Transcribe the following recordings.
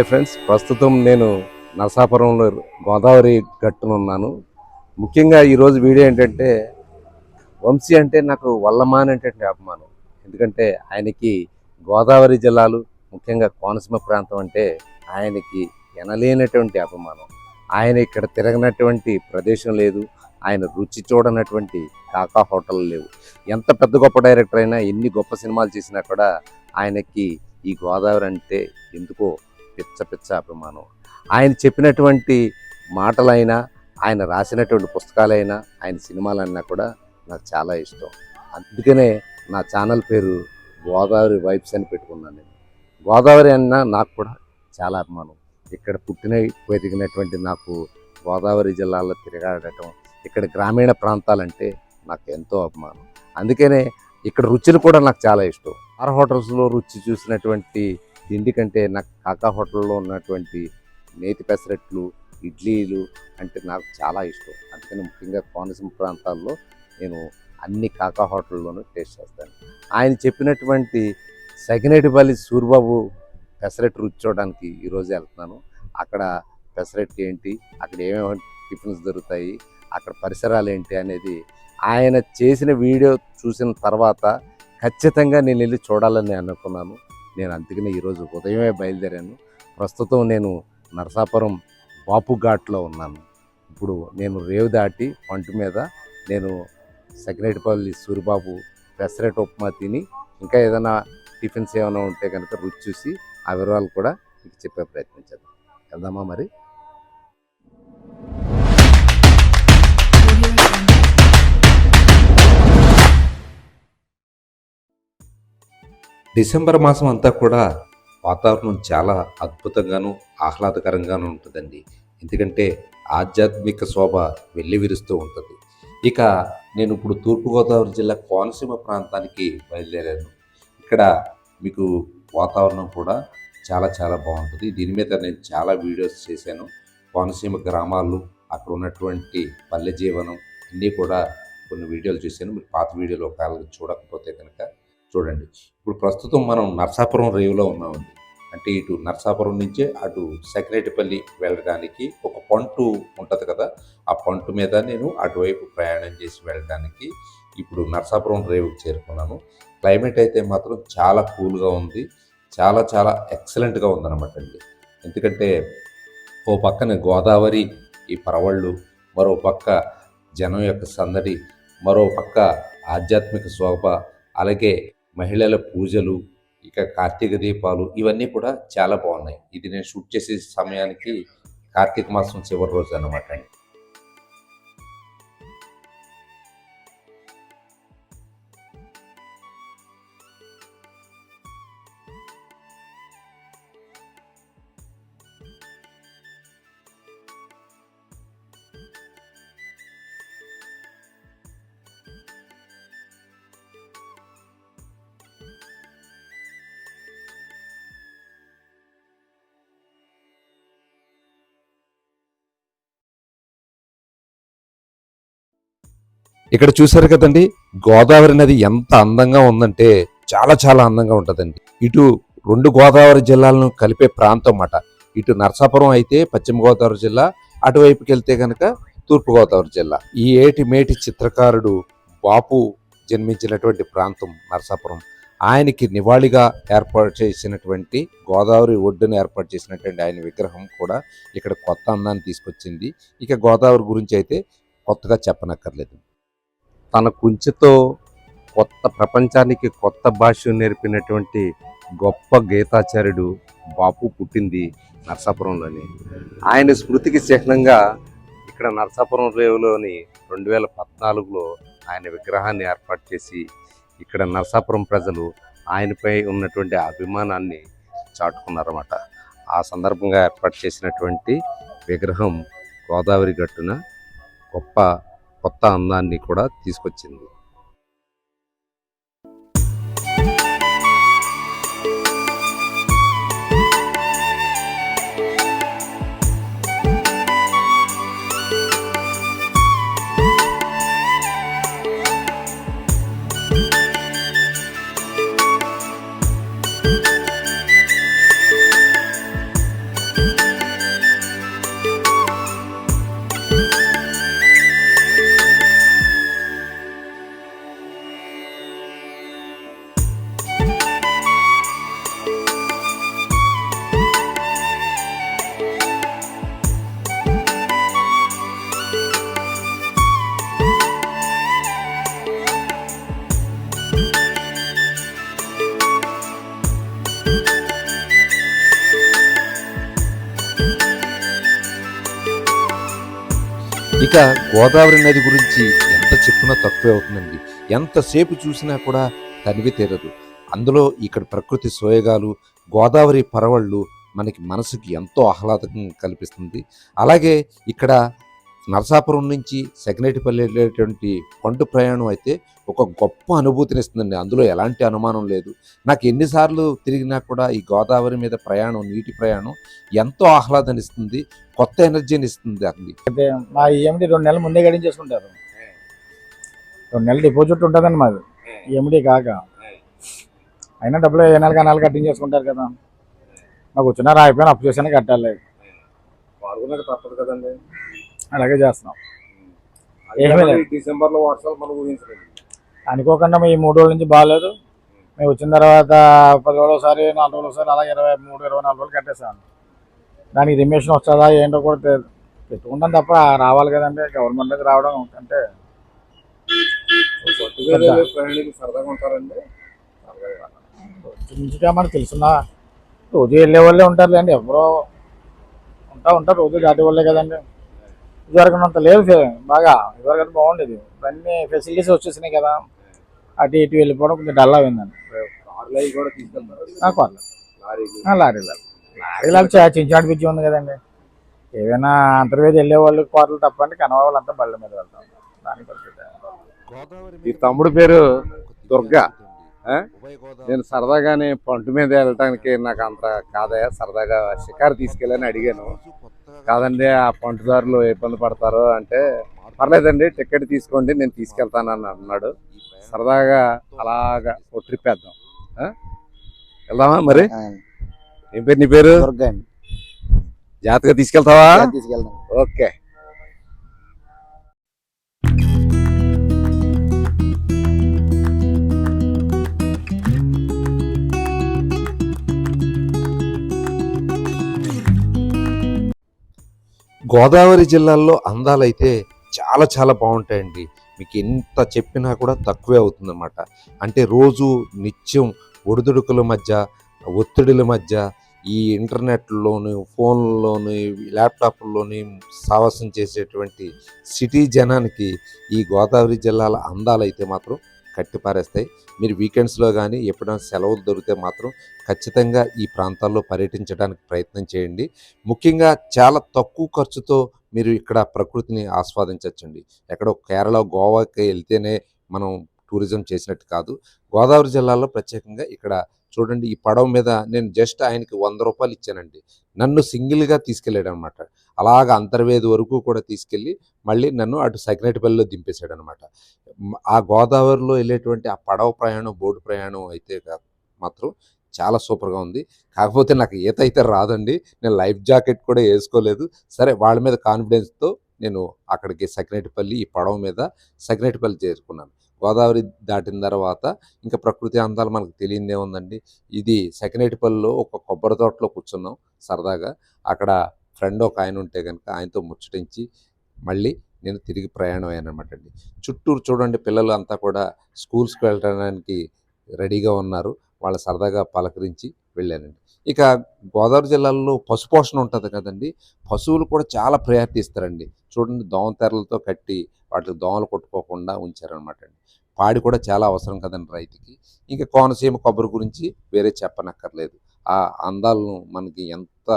Hi friends ప్రస్తుతం నేను నరసాపురంలో గోదావరి గట్టునున్నాను ముఖ్యంగా ఈరోజు వీడియో ఏంటంటే వంశీ అంటే నాకు వల్లమానేటువంటి అభిమానం. ఎందుకంటే ఆయనకి గోదావరి జిల్లాలు ముఖ్యంగా కోనసీమ ప్రాంతం అంటే ఆయనకి ఎనలేనటువంటి అభిమానం. ఆయన ఇక్కడ తిరగనటువంటి ప్రదేశం లేదు ఆయన రుచి చూడనటువంటి కాకా హోటల్ లేవు. ఎంత పెద్ద గొప్ప డైరెక్టర్ అయినా ఎన్ని గొప్ప సినిమాలు చేసినా కూడా ఆయనకి ఈ గోదావరి అంటే ఎందుకో పిచ్చ పిచ్చ అభిమానం. ఆయన చెప్పినటువంటి మాటలైనా ఆయన రాసినటువంటి పుస్తకాలైనా ఆయన సినిమాలైనా కూడా నాకు చాలా ఇష్టం. అందుకనే నా ఛానల్ పేరు గోదావరి వైబ్స్ అని పెట్టుకున్నాను నేను. గోదావరి అన్నా నాకు కూడా చాలా అభిమానం. ఇక్కడ పుట్టిన పెరిగినటువంటి నాకు గోదావరి జిల్లాలో తిరగాడటం ఇక్కడ గ్రామీణ ప్రాంతాలంటే నాకు ఎంతో అభిమానం. అందుకనే ఇక్కడ రుచులు కూడా నాకు చాలా ఇష్టం. ఆర్ హోటల్స్లో రుచి చూసినటువంటి ఎందుకంటే నాకు కాకా హోటల్లో ఉన్నటువంటి నేతి పెసరట్లు ఇడ్లీలు అంటే నాకు చాలా ఇష్టం. అందుకని ముఖ్యంగా కోనసీమ ప్రాంతాల్లో నేను అన్ని కాకా హోటల్లోనూ టేస్ట్ చేస్తాను. ఆయన చెప్పినటువంటి సగినేటిపల్లి సూర్బాబు పెసరట్టు రుచి చూడడానికి ఈరోజు వెళ్తున్నాను. అక్కడ పెసరట్టు ఏంటి అక్కడ ఏమేమి టిఫిన్స్ దొరుకుతాయి అక్కడ పరిసరాలు ఏంటి అనేది ఆయన చేసిన వీడియో చూసిన తర్వాత ఖచ్చితంగా నేను వెళ్ళి చూడాలని అనుకున్నాను. నేను అందుకనే ఈరోజు ఉదయమే బయలుదేరాను. ప్రస్తుతం నేను నరసాపురం బాపు ఘాట్లో ఉన్నాను. ఇప్పుడు నేను రేవు దాటి పంటు మీద నేను సకినేటిపల్లి సూరిబాబు పెసరెట్ ఉప్మా తిని ఇంకా ఏదైనా టిఫిన్స్ ఏమైనా ఉంటే కనుక రుచి చూసి ఆ వివరాలు కూడా మీకు చెప్పే ప్రయత్నం చేద్దాం. వెళ్దామా మరి? డిసెంబర్ మాసం అంతా కూడా వాతావరణం చాలా అద్భుతంగాను ఆహ్లాదకరంగాను ఉంటుందండి. ఎందుకంటే ఆధ్యాత్మిక శోభ వెల్లివిరుస్తూ ఉంటుంది. ఇక నేను ఇప్పుడు తూర్పుగోదావరి జిల్లా కోనసీమ ప్రాంతానికి బయలుదేరాను. ఇక్కడ మీకు వాతావరణం కూడా చాలా చాలా బాగుంటుంది. దీని మీద నేను చాలా వీడియోస్ చేశాను. కోనసీమ గ్రామాలు అక్కడ ఉన్నటువంటి పల్లె జీవనం అన్నీ కూడా కొన్ని వీడియోలు చూశాను. మీరు పాత వీడియోలు ఒకవేళ చూడకపోతే కనుక చూడండి. ఇప్పుడు ప్రస్తుతం మనం నర్సాపురం రేవులో ఉన్నామండి. అంటే ఇటు నర్సాపురం నుంచే అటు సెక్రేటిపల్లి వెళ్ళడానికి ఒక పంటు ఉంటుంది కదా ఆ పంటు మీద నేను అటువైపు ప్రయాణం చేసి వెళ్ళడానికి ఇప్పుడు నర్సాపురం రేవుకి చేరుకున్నాను. క్లైమేట్ అయితే మాత్రం చాలా కూల్గా ఉంది. చాలా చాలా ఎక్సలెంట్గా ఉందన్నమాట అండి. ఎందుకంటే ఓ పక్కన గోదావరి ఈ పరవళ్ళు మరో పక్క జనం యొక్క సందడి మరో పక్క ఆధ్యాత్మిక శోభ అలాగే మహిళల పూజలు ఇక కార్తీక దీపాలు ఇవన్నీ కూడా చాలా బాగున్నాయి. ఇది నేను షూట్ చేసే సమయానికి కార్తీక మాసం చివరి రోజు అనమాట అండి. ఇక్కడ చూశారు కదండి గోదావరి నది ఎంత అందంగా ఉందంటే చాలా చాలా అందంగా ఉంటుందండి. ఇటు రెండు గోదావరి జిల్లాలను కలిపే ప్రాంతం అన్నమాట. ఇటు నరసాపురం అయితే పశ్చిమ గోదావరి జిల్లా అటువైపుకి వెళ్తే కనుక తూర్పు గోదావరి జిల్లా. ఈ ఏటి మేటి చిత్రకారుడు బాపు జన్మించినటువంటి ప్రాంతం నరసాపురం. ఆయనకి నివాళిగా ఏర్పాటు చేసినటువంటి గోదావరి ఒడ్డును ఏర్పాటు చేసినటువంటి ఆయన విగ్రహం కూడా ఇక్కడ కొత్త అందాన్ని తీసుకొచ్చింది. ఇక గోదావరి గురించి అయితే కొత్తగా చెప్పనక్కర్లేదు. తన కుంచెతో కొత్త ప్రపంచానికి కొత్త భాష నేర్పినటువంటి గొప్ప గీతాచార్యుడు బాపు పుట్టింది నరసాపురంలోని. ఆయన స్మృతికి చిహ్నంగా ఇక్కడ నరసాపురం రేవులోని రెండు వేల పద్నాలుగులో ఆయన విగ్రహాన్ని ఏర్పాటు చేసి ఇక్కడ నరసాపురం ప్రజలు ఆయనపై ఉన్నటువంటి అభిమానాన్ని చాటుకున్నారన్నమాట. ఆ సందర్భంగా ఏర్పాటు చేసినటువంటి విగ్రహం గోదావరి గట్టున గొప్ప కొత్త అందాన్ని కూడా తీసుకొచ్చింది. ఇక గోదావరి నది గురించి ఎంత చెప్పినా తక్కువే అవుతుందండి. ఎంతసేపు చూసినా కూడా తనివి తీరదు. అందులో ఇక్కడ ప్రకృతి సోయగాలు గోదావరి పరవళ్ళు మనకి మనసుకి ఎంతో ఆహ్లాదకం కల్పిస్తుంది. అలాగే ఇక్కడ నరసాపురం నుంచి సెగనేటిపల్లి వెళ్ళేటువంటి పండు ప్రయాణం అయితే ఒక గొప్ప అనుభూతిని ఇస్తుందండి. అందులో ఎలాంటి అనుమానం లేదు. నాకు ఎన్నిసార్లు తిరిగినా కూడా ఈ గోదావరి మీద ప్రయాణం నీటి ప్రయాణం ఎంతో ఆహ్లాదాన్ని ఇస్తుంది కొత్త ఎనర్జీని ఇస్తుంది అండి. మా ఈఎండి రెండు నెలలు ముందే గడించేసుకుంటారు రెండు నెలలు డిపాజిట్ ఉంటుందండి మాది. ఈఎండి కాక. అయినా డబ్బులు ఏ నెలకి ఆ నెల కట్టించేసుకుంటారు కదా. మాకు వచ్చిన రాయిపోయిన అప్పు చేసినా కట్టాలి. పాల్గొనక తప్పదు కదండి. అలాగే చేస్తున్నాం. ఏమీ లేదు. డిసెంబర్లో వర్షాలు మనం ఊహించలేదు. అనుకోకుండా ఈ మూడు రోజుల నుంచి బాగాలేదు. మేము వచ్చిన తర్వాత పది రోజులు ఒకసారి నాలుగు రోజులు ఒకసారి అలా ఇరవై మూడు ఇరవై నాలుగు రోజులు కట్టేసాను దానికి రిమేషన్ వస్తుందా ఏంటో కూడా తెలియదు పెట్టుకుంటాం తప్ప రావాలి కదండి. గవర్నమెంట్ నుంచి రావడం అంటే సరదాగా మనకు తెలుసున్న రోజు వెళ్ళే వాళ్ళే ఉంటారులేండి. ఎవరో ఉంటా ఉంటారు రోజు దాటి వాళ్ళే కదండి. ఇదివరకున్నంత లేదు బాగా ఇదివరకు బాగుండేది. ఇవన్నీ ఫెసిలిటీస్ వచ్చేసినాయి కదా. అటు ఇటు వెళ్ళిపోవడం కొంచెం డల్ అయిందండి. కార్లు కూడా లారీలు. లారీలు లారీలు చించాడు పిచ్చి ఉంది కదండి. ఏదైనా అంతర్వేది వెళ్ళే వాళ్ళు కోటలు తప్పండి కనవ అంతా బళ్ళ మీద వెళ్తాం. దాని పరిస్థితి. ఈ తమ్ముడు పేరు దుర్గా. నేను సరదాగానే పంటు మీద వెళ్ళటానికి నాకు అంత కాదయా సరదాగా షికారు తీసుకెళ్ళని అడిగాను. కాదండి ఆ పంటుదారులు ఇబ్బంది పడతారు అంటే పర్లేదండి టికెట్ తీసుకోండి నేను తీసుకెళ్తానని అన్నాడు. సరదాగా అలాగా ఓ ట్రిప్ వేద్దాం? వెళ్దామా మరి? ఏం పేరు నీ పేరు? జాగ్రత్తగా తీసుకెళ్తావా? తీసుకెళ్దాం ఓకే. గోదావరి జిల్లాల్లో అందాలైతే చాలా చాలా బాగుంటాయండి. మీకు ఎంత చెప్పినా కూడా తక్కువే అవుతుందన్నమాట. అంటే రోజు నిత్యం ఒడిదుడుకుల మధ్య ఒత్తిడిల మధ్య ఈ ఇంటర్నెట్లోను ఫోన్లోను ల్యాప్టాప్లోని సావాసం చేసేటువంటి సిటీ జనానికి ఈ గోదావరి జిల్లాల అందాలైతే మాత్రం కట్టిపారేస్తాయి మీరు వీకెండ్స్లో కానీ ఎప్పుడైనా సెలవులు దొరికితే మాత్రం ఖచ్చితంగా ఈ ప్రాంతాల్లో పర్యటించడానికి ప్రయత్నం చేయండి. ముఖ్యంగా చాలా తక్కువ ఖర్చుతో మీరు ఇక్కడ ప్రకృతిని ఆస్వాదించవచ్చండి ఎక్కడో కేరళ గోవాకి వెళ్తేనే మనం టూరిజం చేసినట్టు కాదు. గోదావరి జిల్లాలో ప్రత్యేకంగా ఇక్కడ చూడండి ఈ పడవ మీద నేను జస్ట్ ఆయనకి వంద రూపాయలు ఇచ్చానండి. నన్ను సింగిల్గా తీసుకెళ్ళాడు అనమాట అలాగ అంతర్వేది వరకు కూడా తీసుకెళ్ళి మళ్ళీ నన్ను అటు సకినేటిపల్లిలో దింపేశాడు అనమాట ఆ గోదావరిలో వెళ్ళేటువంటి ఆ పడవ ప్రయాణం బోటు ప్రయాణం అయితే మాత్రం చాలా సూపర్గా ఉంది. కాకపోతే నాకు ఈత అయితే రాదండి. నేను లైఫ్ జాకెట్ కూడా వేసుకోలేదు. సరే వాళ్ళ మీద కాన్ఫిడెన్స్తో నేను అక్కడికి సకినేటిపల్లి ఈ పడవ మీద సకినేటిపల్లి చేరుకున్నాను. గోదావరి దాటిన తర్వాత ఇంకా ప్రకృతి అందాలు మనకు తెలియదే ఉందండి. ఇది సెకనేటిపల్లిలో ఒక కొబ్బరి తోటలో కూర్చున్నాం సరదాగా. అక్కడ ఫ్రెండ్ ఒక ఆయన ఉంటే కనుక ఆయనతో ముచ్చటించి మళ్ళీ నేను తిరిగి ప్రయాణం అయ్యానమాట అండి. చుట్టూరు చూడండి పిల్లలు అంతా కూడా స్కూల్స్కి వెళ్ళడానికి రెడీగా ఉన్నారు. వాళ్ళ సరదాగా పలకరించి వెళ్ళానండి ఇక గోదావరి జిల్లాలో పశుపోషణ ఉంటుంది కదండి. పశువులు కూడా చాలా ప్రయారిటీ ఇస్తారండి. చూడండి దోమ తెరలతో కట్టి వాటికి దోమలు కొట్టుకోకుండా ఉంచారనమాట అండి. పాడి కూడా చాలా అవసరం కదండి రైతుకి. ఇంకా కోనసీమ కొబ్బరి గురించి వేరే చెప్పనక్కర్లేదు. ఆ అందాలను మనకి ఎంత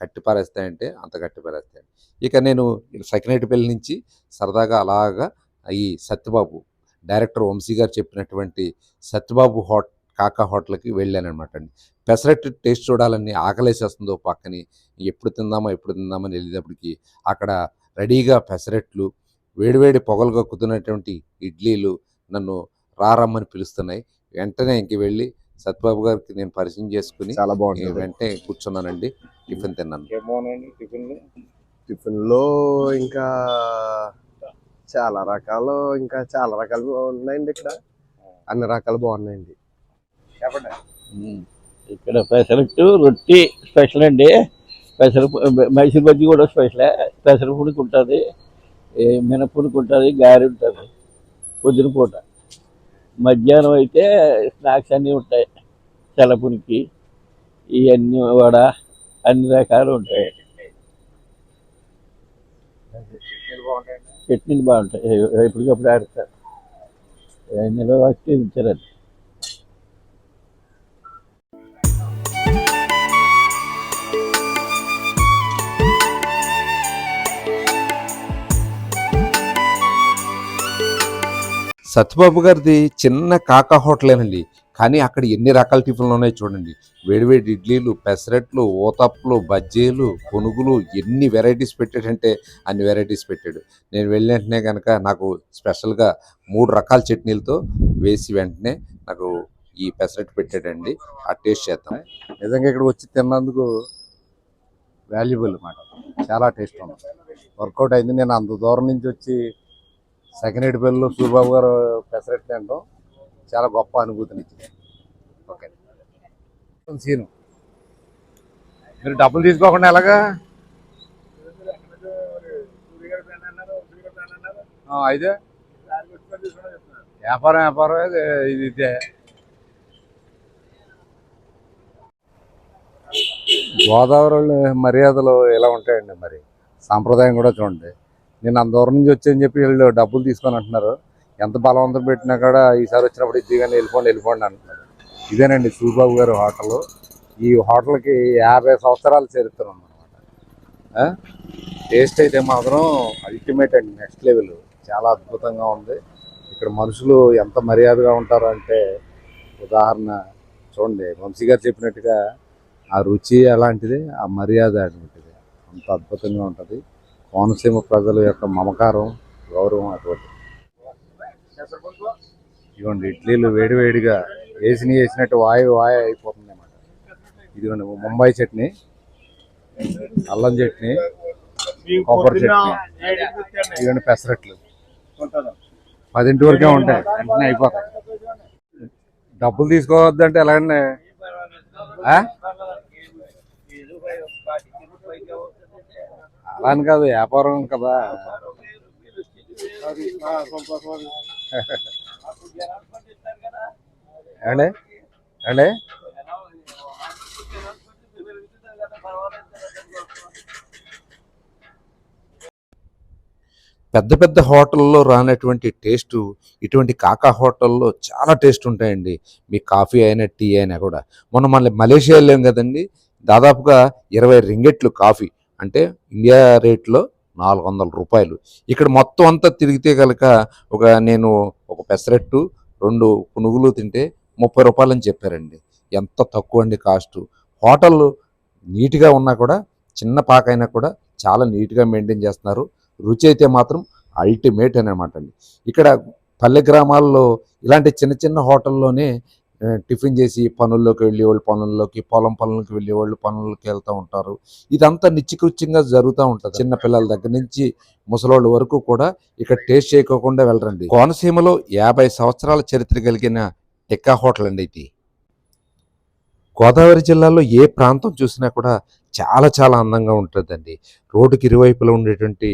కట్టిపారేస్తాయంటే అంత కట్టిపారేస్తాయండి ఇక నేను సకినేటిపల్లి నుంచి సరదాగా అలాగా ఈ సత్యబాబు డైరెక్టర్ వంశీ గారు చెప్పినటువంటి సత్యబాబు హోట్ కాకా హోటల్కి వెళ్ళానమాట అండి. పెసరట్టు టేస్ట్ చూడాలని ఆకలేసేస్తుందో పక్కని. ఎప్పుడు తిందామా ఎప్పుడు తిందామని వెళ్ళేటప్పటికి అక్కడ రెడీగా పెసరట్లు వేడివేడి పొగలు కక్కుతున్నటువంటి ఇడ్లీలు నన్ను రారమ్మని పిలుస్తున్నాయి. వెంటనే ఇంక వెళ్ళి సత్యబాబు గారికి నేను పరిచయం చేసుకుని చాలా ఈ బాగుంటుంది వెంటనే కూర్చున్నానండి. టిఫిన్ తిన్నాను. ఏమోనండి టిఫిన్ టిఫిన్లో ఇంకా చాలా రకాలు ఇంకా చాలా రకాలు ఉన్నాయండి ఇక్కడ. అన్ని రకాలు బాగున్నాయండి. చెప్పండి. ఇక్కడ పెసరట్టు రొట్టి స్పెషల్ అండి. పెసర మైసూర్ బజ్జీ కూడా స్పెషలే. పెసర పుడికి ఉంటుంది. మినపుడికి ఉంటుంది గారి ఉంటుంది పొద్దున పూట మధ్యాహ్నం అయితే స్నాక్స్ అన్నీ ఉంటాయి చల్లపునికి ఇవన్నీ వడ అన్ని రకాలు ఉంటాయి. చట్నీలు బాగుంటాయి. ఎప్పటికప్పుడు ఆడతారు. నిల్వ వచ్చి ఇచ్చారండి సత్యబాబు గారిది చిన్న కాకా హోటలేనండి. కానీ అక్కడ ఎన్ని రకాల టిఫిన్లు ఉన్నాయో చూడండి. వేడివేడి ఇడ్లీలు పెసరట్లు ఊతప్పులు బజ్జీలు కొనుగులు ఎన్ని వెరైటీస్ పెట్టాడంటే అన్ని వెరైటీస్ పెట్టాడు. నేను వెళ్ళిన వెంటనే కనుక నాకు స్పెషల్గా మూడు రకాల చట్నీలతో వేసి వెంటనే నాకు ఈ పెసరట్టు పెట్టాడండి. ఆ టేస్ట్ చేద్దాం. నిజంగా ఇక్కడికి వచ్చి తిన్నందుకు వాల్యుబుల్ అన్నమాట. చాలా టేస్ట్ ఉంది. వర్కౌట్ అయింది. నేను అంత దూరం నుంచి వచ్చి సెకండ్ పిల్లలు సూర్యబాబు గారు పెసరెట్ తినడం చాలా గొప్ప అనుభూతిని ఇచ్చింది. ఓకే. సీను. మీరు డబ్బులు తీసుకోకుండా ఎలాగా? అయితే? వ్యాపారం వ్యాపారం ఇది ఇది ఇదే. గోదావరి వాళ్ళ మర్యాదలు ఎలా ఉంటాయండి మరి? సాంప్రదాయం కూడా చూడండి. నేను అంత దూరం నుంచి అని చెప్పి వీళ్ళు డబ్బులు తీసుకొని అంటున్నారు. ఎంత బలవంతం పెట్టినా కూడా ఈసారి వచ్చినప్పుడు ఇది కానీ వెళ్ళిపోండి వెళ్ళిపోండి అంటున్నారు. ఇదేనండి సూర్బాబు గారి హోటల్. ఈ హోటల్కి యాభై సంవత్సరాల చరిత్ర ఉందన్నమాట టేస్ట్ అయితే మాత్రం అల్టిమేట్ అండి నెక్స్ట్ లెవెల్ చాలా అద్భుతంగా ఉంది. ఇక్కడ మనుషులు ఎంత మర్యాదగా ఉంటారు అంటే ఉదాహరణ చూడండి వంశీ గారు చెప్పినట్టుగా ఆ రుచి అలాంటిది ఆ మర్యాద అటువంటిది అంత అద్భుతంగా ఉంటుంది. కోనసీమ ప్రజల యొక్క మమకారం గౌరవం అటువంటి ఇదిగోండి ఇడ్లీలు వేడివేడిగా వేసిన వేసినట్టు వాయు వాయు అయిపోతుంది అన్నమాట. ఇదిగోండి ముంబై చట్నీ అల్లం చట్నీ కొబ్బరి చట్నీ. ఇదిగోండి పెసరట్లు. పదింటి వరకే ఉంటాయి. వెంటనే అయిపోతాయి. డబ్బులు తీసుకోవద్దంటే ఎలాగండి? ఆ? అలా అని కాదు వ్యాపారం కదా. అండి పెద్ద పెద్ద హోటల్లో రానటువంటి టేస్ట్ ఇటువంటి కాకా హోటల్లో చాలా టేస్ట్ ఉంటాయండి. మీ కాఫీ అయినా టీ అయినా కూడా. మొన్న మళ్ళీ మలేషియా వెళ్ళాం కదండి దాదాపుగా ఇరవై రింగెట్లు కాఫీ అంటే ఇండియా రేట్లో నాలుగు వందల రూపాయలు. ఇక్కడ మొత్తం అంతా తిరిగితే కనుక ఒక నేను ఒక పెసరట్టు రెండు పునుగులు తింటే ముప్పై రూపాయలు అని చెప్పారండి. ఎంత తక్కువ అండి కాస్ట్. హోటల్ నీట్గా ఉన్నా కూడా చిన్న పాక అయినా కూడా చాలా నీట్గా మెయింటైన్ చేస్తున్నారు. రుచి అయితే మాత్రం అల్టిమేట్ అని అనమాట అండి. ఇక్కడ పల్లె గ్రామాల్లో ఇలాంటి చిన్న చిన్న హోటల్లోనే టిఫిన్ చేసి పనుల్లోకి వెళ్ళేవాళ్ళు పనుల్లోకి పొలం పనులకి వెళ్ళేవాళ్ళు పనులకి వెళ్తూ ఉంటారు. ఇదంతా నిత్యకృత్యంగా జరుగుతూ ఉంటుంది. చిన్న పిల్లల దగ్గర నుంచి ముసలోళ్ళ వరకు కూడా ఇక్కడ టేస్ట్ చేయకోకుండా వెళ్ళరండి. కోనసీమలో యాభై సంవత్సరాల చరిత్ర కలిగిన టిక్కా హోటల్ అండి ఇది. గోదావరి జిల్లాలో ఏ ప్రాంతం చూసినా కూడా చాలా చాలా అందంగా ఉంటుందండి. రోడ్డుకి ఇరువైపులా ఉండేటువంటి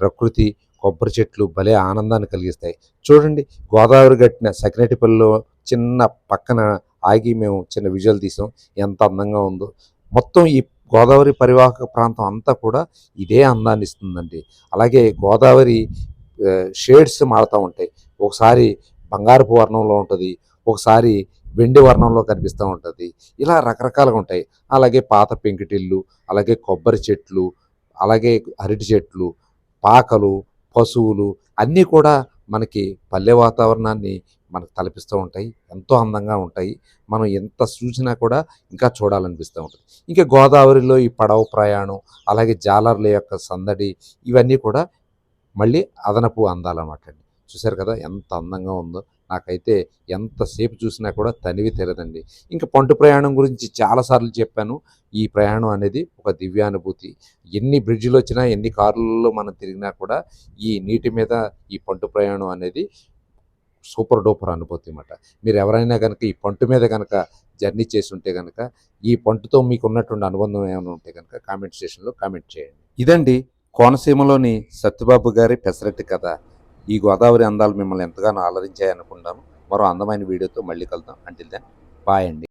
ప్రకృతి కొబ్బరి చెట్లు భలే ఆనందాన్ని కలిగిస్తాయి. చూడండి గోదావరి గట్టిన సకినటిపల్లిలో చిన్న పక్కన ఆగి మేము చిన్న విజువల్ తీసాం. ఎంత అందంగా ఉందో. మొత్తం ఈ గోదావరి పరివాహక ప్రాంతం అంతా కూడా ఇదే అందాన్ని ఇస్తుందండి. అలాగే గోదావరి షేడ్స్ మారుతూ ఉంటాయి. ఒకసారి బంగారపు వర్ణంలో ఉంటుంది. ఒకసారి వెండి వర్ణంలో కనిపిస్తూ ఉంటుంది. ఇలా రకరకాలుగా ఉంటాయి. అలాగే పాత పెంకుటిల్లు అలాగే కొబ్బరి చెట్లు అలాగే అరటి చెట్లు పాకలు పశువులు అన్నీ కూడా మనకి పల్లె వాతావరణాన్ని మనకు తలపిస్తూ ఉంటాయి ఎంతో అందంగా ఉంటాయి. మనం ఎంత చూసినా కూడా ఇంకా చూడాలనిపిస్తూ ఉంటుంది. ఇంకా గోదావరిలో ఈ పడవ ప్రయాణం అలాగే జాలర్ల యొక్క సందడి ఇవన్నీ కూడా మళ్ళీ అదనపు అందాలన్నమాట అండి. చూశారు కదా ఎంత అందంగా ఉందో. నాకైతే ఎంతసేపు చూసినా కూడా తనివి తెలదండి ఇంకా పంటు ప్రయాణం గురించి చాలాసార్లు చెప్పాను. ఈ ప్రయాణం అనేది ఒక దివ్యానుభూతి. ఎన్ని బ్రిడ్జిలు వచ్చినా ఎన్ని కార్లలో మనం తిరిగినా కూడా ఈ నీటి మీద ఈ పంటు ప్రయాణం అనేది సూపర్ డూపర్ అనుభూతి అన్నమాట. మీరు ఎవరైనా కనుక ఈ పంటు మీద కనుక జర్నీ చేసి ఉంటే కనుక ఈ పంటుతో మీకు ఉన్నటువంటి అనుబంధం ఏమైనా ఉంటే కనుక కామెంట్ సెషన్లో కామెంట్ చేయండి. ఇదండి కోనసీమలోని సత్యబాబు గారి పెసరట్టి కథ. ఈ గోదావరి అందాలు మిమ్మల్ని ఎంతగానో ఆలరించాయనుకుంటాను మరో అందమైన వీడియోతో మళ్ళీ కలుద్దాం. అంటిల్ దెన్ బాయ్ అండి.